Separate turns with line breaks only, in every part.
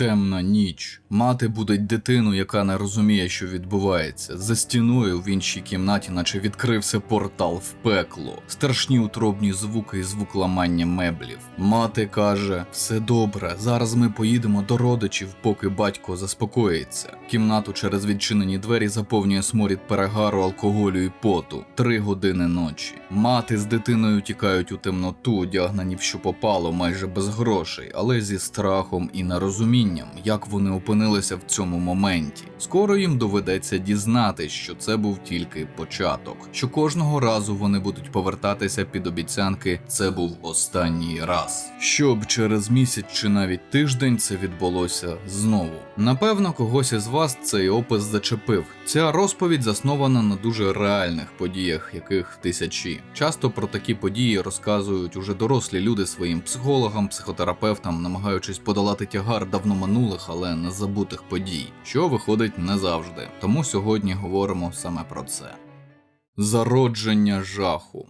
Темна ніч. Мати будить дитину, яка не розуміє, що відбувається. За стіною в іншій кімнаті, наче відкрився портал в пекло. Страшні утробні звуки і звук ламання меблів. Мати каже: все добре, зараз ми поїдемо до родичів, поки батько заспокоїться. Кімнату через відчинені двері заповнює сморід перегару, алкоголю і поту. Три години ночі. Мати з дитиною тікають у темноту, одягнені в що попало, майже без грошей, але зі страхом і нерозумінням, як вони опинилися в цьому моменті. Скоро їм доведеться дізнатись, що це був тільки початок. Що кожного разу вони будуть повертатися під обіцянки, це був останній раз. Щоб через місяць чи навіть тиждень це відбулося знову. Напевно, когось із вас цей опис зачепив. Ця розповідь заснована на дуже реальних подіях, яких тисячі. Часто про такі події розказують уже дорослі люди своїм психологам, психотерапевтам, намагаючись подолати тягар давно минулих, але не забутих подій, що виходить не завжди. Тому сьогодні говоримо саме про це. Зародження жаху.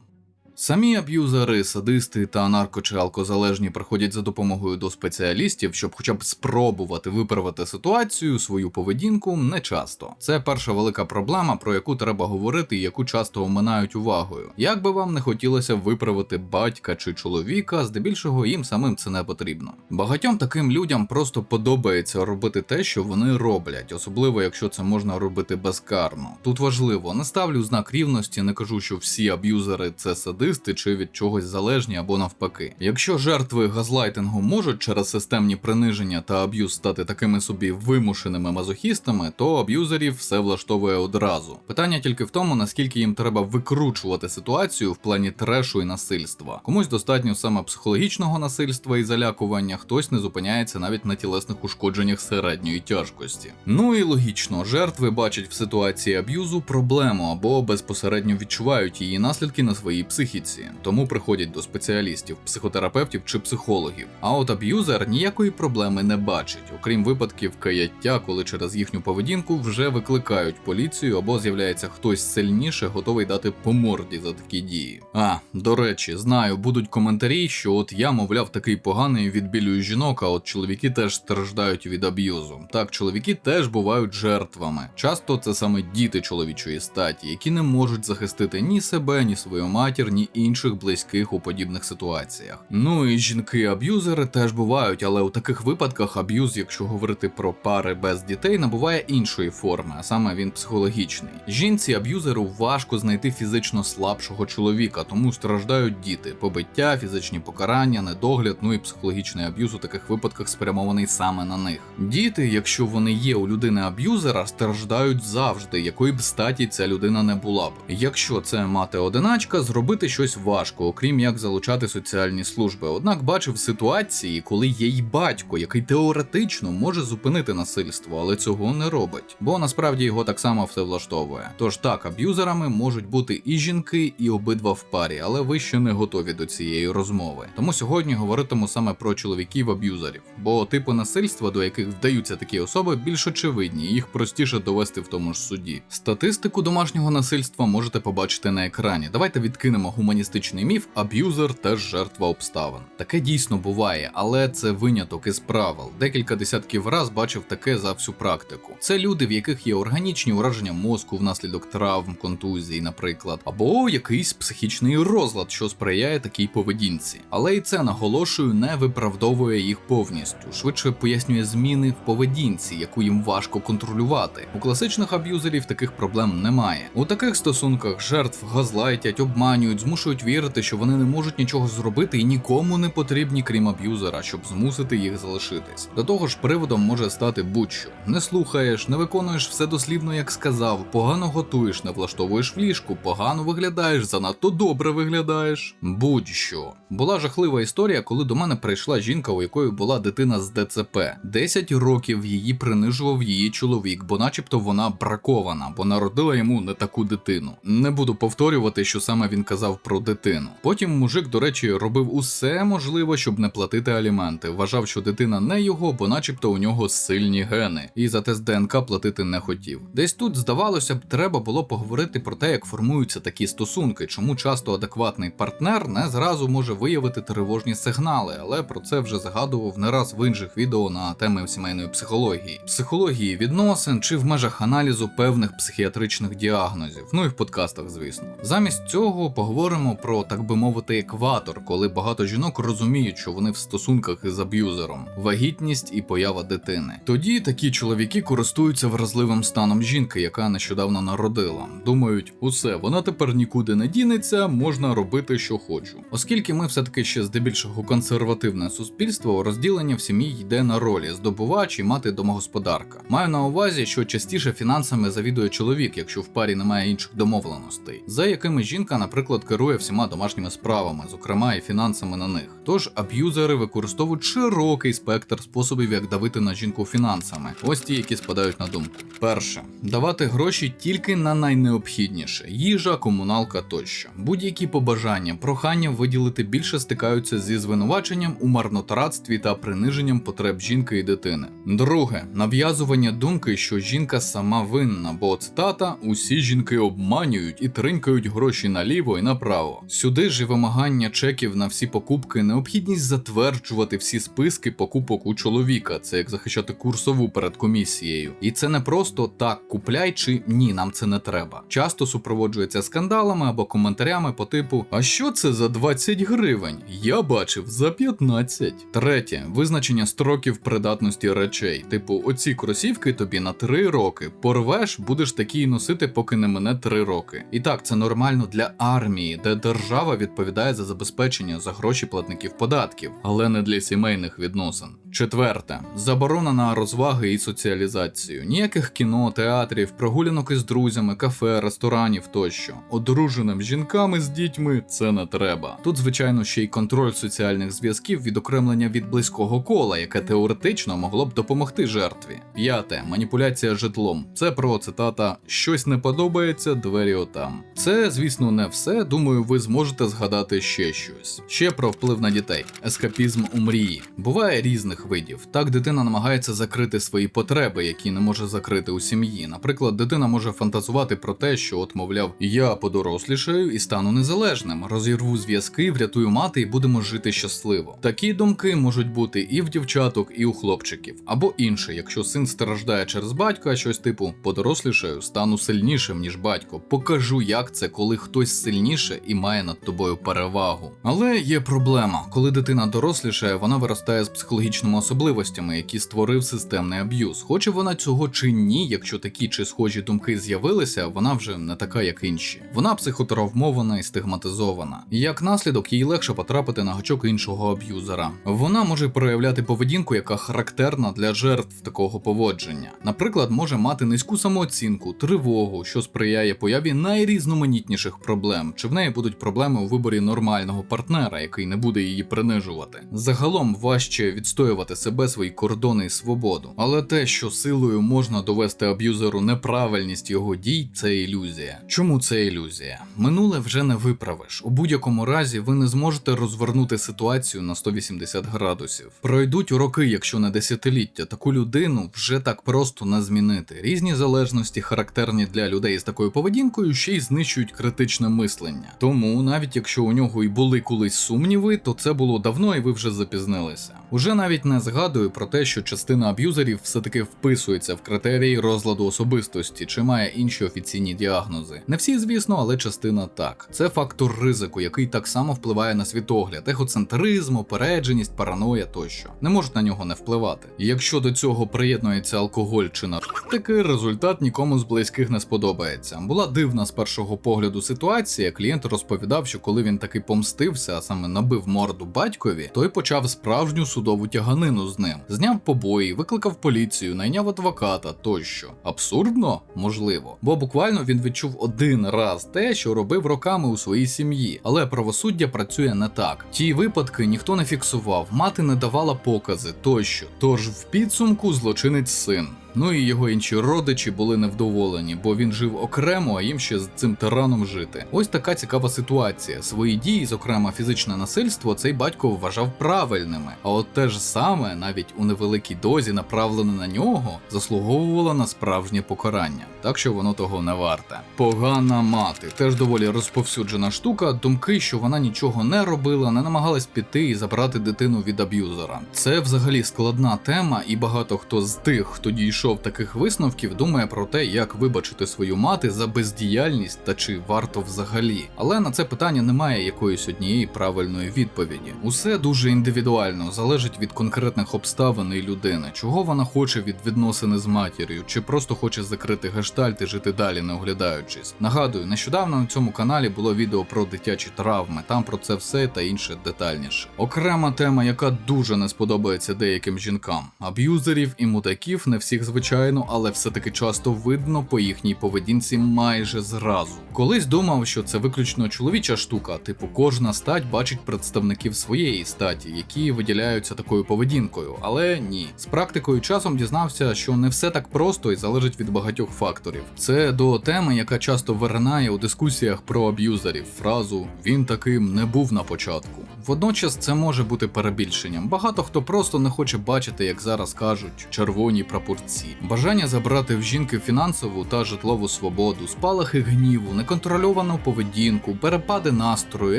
Самі аб'юзери, садисти та нарко чи алкозалежні приходять за допомогою до спеціалістів, щоб хоча б спробувати виправити ситуацію, свою поведінку не часто. Це перша велика проблема, про яку треба говорити і яку часто оминають увагою. Як би вам не хотілося виправити батька чи чоловіка, здебільшого їм самим це не потрібно. Багатьом таким людям просто подобається робити те, що вони роблять, особливо якщо це можна робити безкарно. Тут важливо, не ставлю знак рівності, не кажу, що всі аб'юзери це садисти чи від чогось залежні або навпаки. Якщо жертви газлайтингу можуть через системні приниження та аб'юз стати такими собі вимушеними мазохістами, то аб'юзерів все влаштовує одразу. Питання тільки в тому, наскільки їм треба викручувати ситуацію в плані трешу і насильства. Комусь достатньо саме психологічного насильства і залякування, хтось не зупиняється навіть на тілесних ушкодженнях середньої тяжкості. Ну і логічно, жертви бачать в ситуації аб'юзу проблему або безпосередньо відчувають її наслідки на своїй психіці, тому приходять до спеціалістів, психотерапевтів чи психологів. А от аб'юзер ніякої проблеми не бачить, окрім випадків каяття, коли через їхню поведінку вже викликають поліцію або з'являється хтось сильніше, готовий дати по морді за такі дії. А до речі, знаю, будуть коментарі, що от я, мовляв, такий поганий відбілюю жінок, а от чоловіки теж страждають від аб'юзу. Так, чоловіки теж бувають жертвами. Часто це саме діти чоловічої статі, які не можуть захистити ні себе, ні свою матір, ні інших близьких у подібних ситуаціях. Ну і жінки-аб'юзери теж бувають, але у таких випадках аб'юз, якщо говорити про пари без дітей, набуває іншої форми, а саме він психологічний. Жінці аб'юзеру важко знайти фізично слабшого чоловіка, тому страждають діти, побиття, фізичні покарання, недогляд, ну і психологічний аб'юз у таких випадках спрямований саме на них. Діти, якщо вони є у людини аб'юзера, страждають завжди, якої б статі ця людина не була б. Якщо це мати одиначка, зробити щось важко, окрім як залучати соціальні служби. Однак бачив ситуації, коли є й батько, який теоретично може зупинити насильство, але цього не робить, бо насправді його так само все влаштовує. Тож так, аб'юзерами можуть бути і жінки, і обидва в парі, але ви ще не готові до цієї розмови. Тому сьогодні говоритиму саме про чоловіків-аб'юзерів, бо типи насильства, до яких вдаються такі особи, більш очевидні, їх простіше довести в тому ж суді. Статистику домашнього насильства можете побачити на екрані. Давайте відкинемо гуманістичний міф, аб'юзер теж жертва обставин. Таке дійсно буває, але це виняток із правил. Декілька десятків раз бачив таке за всю практику. Це люди, в яких є органічні ураження мозку внаслідок травм, контузій, наприклад, або якийсь психічний розлад, що сприяє такій поведінці. Але і це наголошую, не виправдовує їх повністю, швидше пояснює зміни в поведінці, яку їм важко контролювати. У класичних аб'юзерів таких проблем немає. У таких стосунках жертв газлайтять, обманюють, змушують вірити, що вони не можуть нічого зробити і нікому не потрібні, крім аб'юзера, щоб змусити їх залишитись. До того ж, приводом може стати будь-що: не слухаєш, не виконуєш все дослівно, як сказав, погано готуєш, не влаштовуєш в ліжку, погано виглядаєш, занадто добре виглядаєш. Будь-що була жахлива історія, коли до мене прийшла жінка, у якої була дитина з ДЦП. 10 років її принижував її чоловік, бо, начебто, вона бракована, бо народила йому не таку дитину. Не буду повторювати, що саме він казав про дитину. Потім мужик, до речі, робив усе можливе, щоб не платити аліменти. Вважав, що дитина не його, бо начебто у нього сильні гени, і за тест ДНК платити не хотів. Десь тут, здавалося б, треба було поговорити про те, як формуються такі стосунки, чому часто адекватний партнер не зразу може виявити тривожні сигнали, але про це вже згадував не раз в інших відео на теми сімейної психології, психології відносин чи в межах аналізу певних психіатричних діагнозів, ну і в подкастах, звісно. Замість цього поговоримо про так би мовити екватор, коли багато жінок розуміють, що вони в стосунках із аб'юзером, вагітність і поява дитини. Тоді такі чоловіки користуються вразливим станом жінки, яка нещодавно народила. Думають, усе, вона тепер нікуди не дінеться, можна робити, що хочу. Оскільки ми все-таки ще здебільшого консервативне суспільство, розділення в сім'ї йде на ролі здобувач і мати домогосподарка. Маю на увазі, що частіше фінансами завідує чоловік, якщо в парі немає інших домовленостей, за якими жінка, наприклад, керує всіма домашніми справами, зокрема і фінансами на них. Тож аб'юзери використовують широкий спектр способів, як давити на жінку фінансами. Ось ті, які спадають на думку. Перше давати гроші тільки на найнеобхідніше: їжа, комуналка тощо. Будь-які побажання, прохання виділити більше стикаються зі звинуваченням у марнотратстві та приниженням потреб жінки і дитини. Друге нав'язування думки, що жінка сама винна, бо цитата усі жінки обманюють і тринькають гроші наліво і направо. Сюди ж і вимагання чеків на всі покупки, необхідність затверджувати всі списки покупок у чоловіка. Це як захищати курсову перед комісією. І це не просто так купляй чи ні, нам це не треба. Часто супроводжується скандалами або коментарями по типу: А що це за 20 гривень? Я бачив за 15. Третє визначення строків придатності речей. Типу, оці кросівки тобі на 3 роки. Порвеш, будеш такі носити, поки не мине 3 роки. І так, це нормально для армії, де держава відповідає за забезпечення за гроші платників податків, але не для сімейних відносин. Четверте заборона на розваги і соціалізацію. Ніяких кіно, театрів, прогулянок із друзями, кафе, ресторанів тощо. Одруженим жінками з дітьми це не треба. Тут, звичайно, ще й контроль соціальних зв'язків, відокремлення від близького кола, яке теоретично могло б допомогти жертві. П'яте маніпуляція житлом. Це про цитата щось не подобається, двері отам. Це, звісно, не все. Думаю, ви зможете згадати ще щось. Ще про вплив на дітей. Ескапізм у мрії. Буває різних видів. Так дитина намагається закрити свої потреби, які не може закрити у сім'ї. Наприклад, дитина може фантазувати про те, що, от, мовляв, я подорослішаю і стану незалежним, розірву зв'язки, врятую мати і будемо жити щасливо. Такі думки можуть бути і в дівчаток, і у хлопчиків, або інше, якщо син страждає через батька, щось типу подорослішаю, стану сильнішим ніж батько. Покажу, як це, коли хтось сильніше і має над тобою перевагу. Але є проблема, коли дитина дорослішає, вона виростає з психологічними особливостями, які створив системний аб'юз. Хоче вона цього чи ні, якщо такі чи схожі думки з'явилися, вона вже не така, як інші. Вона психотравмована і стигматизована. Як наслідок, їй легше потрапити на гачок іншого аб'юзера. Вона може проявляти поведінку, яка характерна для жертв такого поводження. Наприклад, може мати низьку самооцінку, тривогу, що сприяє появі найрізноманітніших проблем, чи в неї будуть проблеми у виборі нормального партнера, який не буде її принижувати. Загалом важче відстоювати себе, свої кордони і свободу. Але те, що силою можна довести аб'юзеру неправильність його дій, це ілюзія. Чому це ілюзія? Минуле вже не виправиш. У будь-якому разі ви не зможете розвернути ситуацію на 180 градусів. Пройдуть роки, якщо не десятиліття, таку людину вже так просто не змінити. Різні залежності, характерні для людей з такою поведінкою, ще й знищують критичне мислення. Тому, навіть якщо у нього і були колись сумніви, то це було давно і ви вже запізнилися. Уже навіть не згадую про те, що частина аб'юзерів все-таки вписується в критерії розладу особистості чи має інші офіційні діагнози. Не всі, звісно, але частина так. Це фактор ризику, який так само впливає на світогляд, егоцентризм, опередженість, параноя тощо. Не можуть на нього не впливати. І якщо до цього приєднується алкоголь чи наркотики, результат нікому з близьких не сподобається. Була дивна з першого погляду ситуація. Клієнт розповідав, що коли він таки помстився, а саме набив морду батькові, той почав справжню судову тяганину з ним, зняв побої, викликав поліцію, найняв адвоката тощо. Абсурдно? Можливо. Бо буквально він відчув один раз те, що робив роками у своїй сім'ї, але правосуддя працює не так. Ті випадки ніхто не фіксував, мати не давала покази тощо. Тож в підсумку злочинець син. Ну і його інші родичі були невдоволені, бо він жив окремо, а їм ще з цим тираном жити. Ось така цікава ситуація. Свої дії, зокрема фізичне насильство, цей батько вважав правильними. А от те ж саме, навіть у невеликій дозі, направлене на нього, заслуговувало на справжнє покарання. Так що воно того не варте. Погана мати теж доволі розповсюджена штука. Думки, що вона нічого не робила, не намагалась піти і забрати дитину від аб'юзера. Це взагалі складна тема, і багато хто з тих, хто дійшов таких висновків, думає про те, як вибачити свою мати за бездіяльність та чи варто взагалі. Але на це питання немає якоїсь однієї правильної відповіді. Усе дуже індивідуально, залежить від конкретних обставин і людини, чого вона хоче від відносини з матір'ю, чи просто хоче закрити гештальт і жити далі, не оглядаючись. Нагадую, нещодавно на цьому каналі було відео про дитячі травми. Там про це все та інше детальніше. Окрема тема, яка дуже не сподобається деяким жінкам: аб'юзерів і мудаків, не всіх звичайно, але все-таки часто видно по їхній поведінці майже зразу. Колись думав, що це виключно чоловіча штука, типу кожна стать бачить представників своєї статі, які виділяються такою поведінкою. Але ні, з практикою часом дізнався, що не все так просто і залежить від багатьох факторів. Це до теми, яка часто виринає у дискусіях про аб'юзерів, фразу він таким не був на початку. Водночас це може бути перебільшенням. Багато хто просто не хоче бачити, як зараз кажуть, червоні прапорці. Бажання забрати в жінки фінансову та житлову свободу, спалахи гніву, неконтрольовану поведінку, перепади настрою,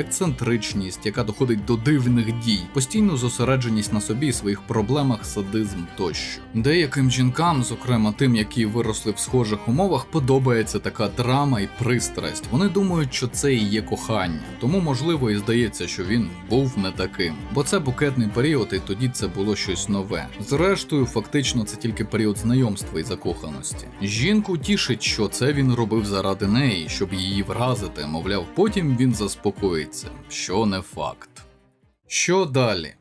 ексцентричність, яка доходить до дивних дій, постійну зосередженість на собі своїх проблемах, садизм тощо. Деяким жінкам, зокрема тим, які виросли в схожих умовах, подобається така драма і пристрасть. Вони думають, що це і є кохання, тому можливо і здається, що він був не таким, бо це букетний період, і тоді це було щось нове. Зрештою, фактично, це тільки період знайомства і закоханості. Жінку тішить, що це він робив заради неї, щоб її вразити, мовляв, потім він заспокоїться, що не факт. Що далі?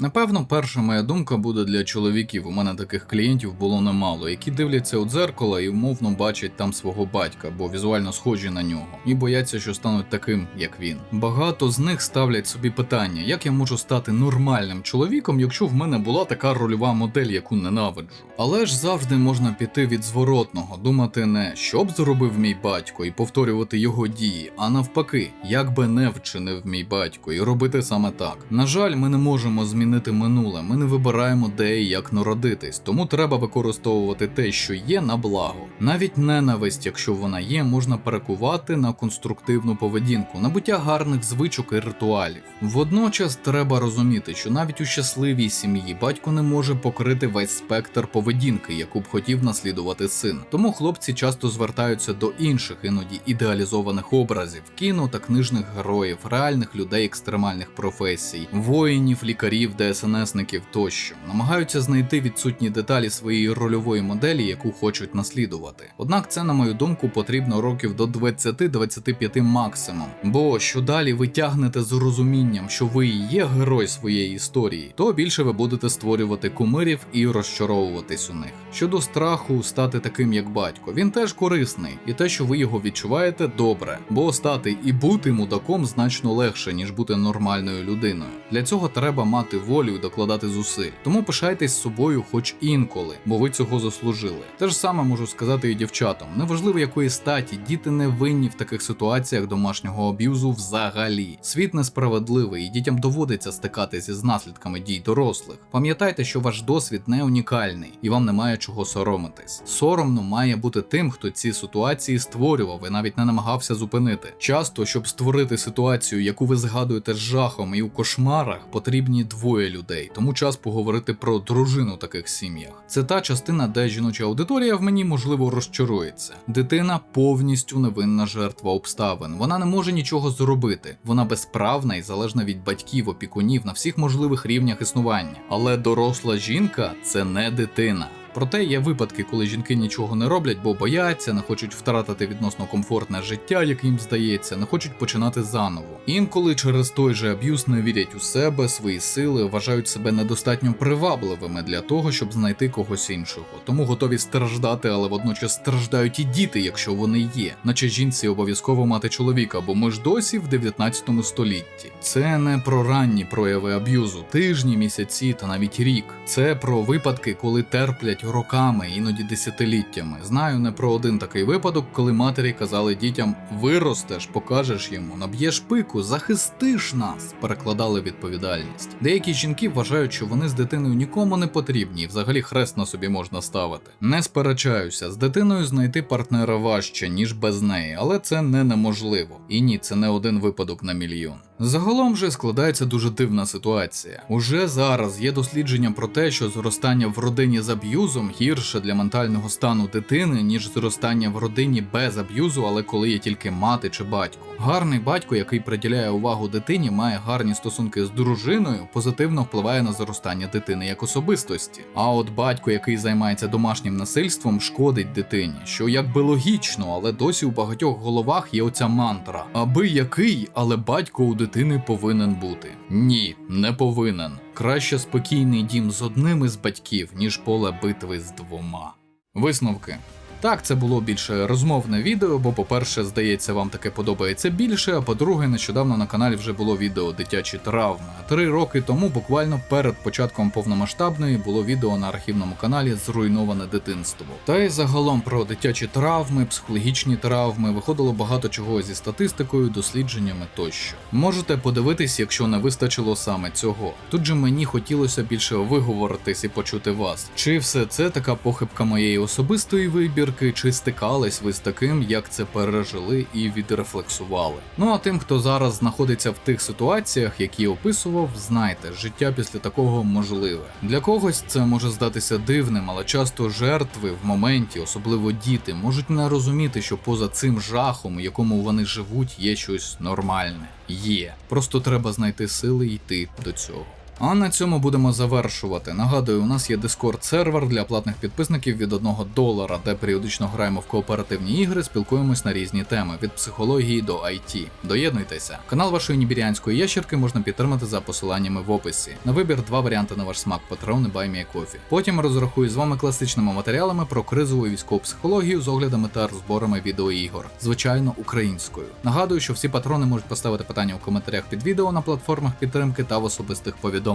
Напевно, перша моя думка буде для чоловіків. У мене таких клієнтів було немало, які дивляться у дзеркало і умовно бачать там свого батька, бо візуально схожі на нього, і бояться, що стануть таким, як він. Багато з них ставлять собі питання, як я можу стати нормальним чоловіком, якщо в мене була така рольова модель, яку ненавиджу. Але ж завжди можна піти від зворотного, думати не що б зробив мій батько і повторювати його дії, а навпаки, як би не вчинив мій батько, і робити саме так. На жаль, ми не можемо змінити минуле, ми не вибираємо де і як народитись, тому треба використовувати те, що є, на благо. Навіть ненависть, якщо вона є, можна перекувати на конструктивну поведінку, набуття гарних звичок і ритуалів. Водночас треба розуміти, що навіть у щасливій сім'ї батько не може покрити весь спектр поведінки, яку б хотів наслідувати син. Тому хлопці часто звертаються до інших, іноді ідеалізованих образів, кіно та книжних героїв, реальних людей екстремальних професій, воїнів, лікарів, ДСНСників тощо, намагаються знайти відсутні деталі своєї рольової моделі, яку хочуть наслідувати. Однак це, на мою думку, потрібно років до 20-25 максимум. Бо що далі ви тягнете з розумінням, що ви є герой своєї історії, то більше ви будете створювати кумирів і розчаровуватись у них. Щодо страху стати таким, як батько, він теж корисний, і те, що ви його відчуваєте, добре, бо стати і бути мудаком значно легше, ніж бути нормальною людиною. Для цього треба мати волю докладати зусиль. Тому пишайтесь собою, хоч інколи, бо ви цього заслужили. Те ж саме можу сказати і дівчатам. Неважливо якої статі, діти не винні в таких ситуаціях домашнього аб'юзу взагалі. Світ несправедливий, і дітям доводиться стикатися з наслідками дій дорослих. Пам'ятайте, що ваш досвід не унікальний і вам немає чого соромитись. Соромно має бути тим, хто ці ситуації створював і навіть не намагався зупинити. Часто, щоб створити ситуацію, яку ви згадуєте з жахом і у кошмарах, потрібні двоє людей. Тому час поговорити про дружину в таких сім'ях. Це та частина, де жіноча аудиторія в мені можливо розчарується. Дитина повністю невинна жертва обставин. Вона не може нічого зробити. Вона безправна і залежна від батьків, опікунів на всіх можливих рівнях існування. Але доросла жінка це не дитина. Проте є випадки, коли жінки нічого не роблять, бо бояться, не хочуть втратити відносно комфортне життя, як їм здається, не хочуть починати заново. Інколи через той же аб'юз не вірять у себе, свої сили, вважають себе недостатньо привабливими для того, щоб знайти когось іншого. Тому готові страждати, але водночас страждають і діти, якщо вони є. Наче жінці обов'язково мати чоловіка, бо ми ж досі в 19 столітті. Це не про ранні прояви аб'юзу, тижні, місяці та навіть рік. Це про випадки, коли терплять терплять роками, іноді десятиліттями. Знаю не про один такий випадок, коли матері казали дітям: виростеш, покажеш йому, наб'єш пику, захистиш нас. Перекладали відповідальність. Деякі жінки вважають, що вони з дитиною нікому не потрібні, і взагалі хрест на собі можна ставити. Не сперечаюся, з дитиною знайти партнера важче, ніж без неї, але це не неможливо. І ні, це не один випадок на мільйон. Загалом же складається дуже дивна ситуація. Уже зараз є дослідження про те, що зростання в родині з аб'юзом гірше для ментального стану дитини, ніж зростання в родині без аб'юзу, але коли є тільки мати чи батько. Гарний батько, який приділяє увагу дитині, має гарні стосунки з дружиною, позитивно впливає на зростання дитини як особистості. А от батько, який займається домашнім насильством, шкодить дитині, що якби логічно, але досі у багатьох головах є оця мантра. Аби який, але батько у дитини повинен бути. Ні, не повинен. Краще спокійний дім з одним із батьків, ніж поле битви з двома. Висновки. Так, це було більше розмовне відео, бо, по-перше, здається, вам таке подобається більше. А по-друге, нещодавно на каналі вже було відео дитячі травми. Три роки тому, буквально перед початком повномасштабної, було відео на архівному каналі Зруйноване дитинство. Та й загалом про дитячі травми, психологічні травми виходило багато чого зі статистикою, дослідженнями тощо. Можете подивитись, якщо не вистачило саме цього. Тут же мені хотілося більше виговоритись і почути вас. Чи все це така похибка моєї особистої вибірки, чи стикались ви з таким, як це пережили і відрефлексували? Ну а тим, хто зараз знаходиться в тих ситуаціях, які описував, знайте, життя після такого можливе. Для когось це може здатися дивним, але часто жертви в моменті, особливо діти, можуть не розуміти, що поза цим жахом, у якому вони живуть, є щось нормальне. Є. Просто треба знайти сили йти до цього. А на цьому будемо завершувати. Нагадую, у нас є Discord сервер для платних підписників від 1 долара, де періодично граємо в кооперативні ігри, спілкуємось на різні теми від психології до IT. Доєднуйтеся. Канал вашої нібірянської ящерки можна підтримати за посиланнями в описі. На вибір два варіанти на ваш смак Patreon і Buy Me a Coffee. Потім розрахую з вами класичними матеріалами про кризову військову психологію з оглядами та розборами відеоігор, звичайно, українською. Нагадую, що всі патрони можуть поставити питання у коментарях під відео на платформах підтримки та в особистих повідомленнях.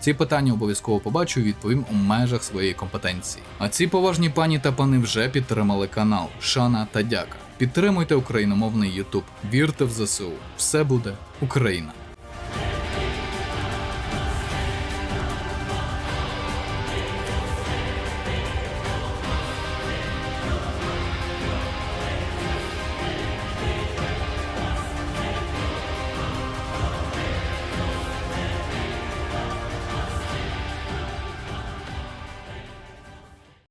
Ці питання обов'язково побачу і відповім у межах своєї компетенції. А ці поважні пані та пани вже підтримали канал. Шана та дяка. Підтримуйте україномовний Ютуб. Вірте в ЗСУ. Все буде Україна.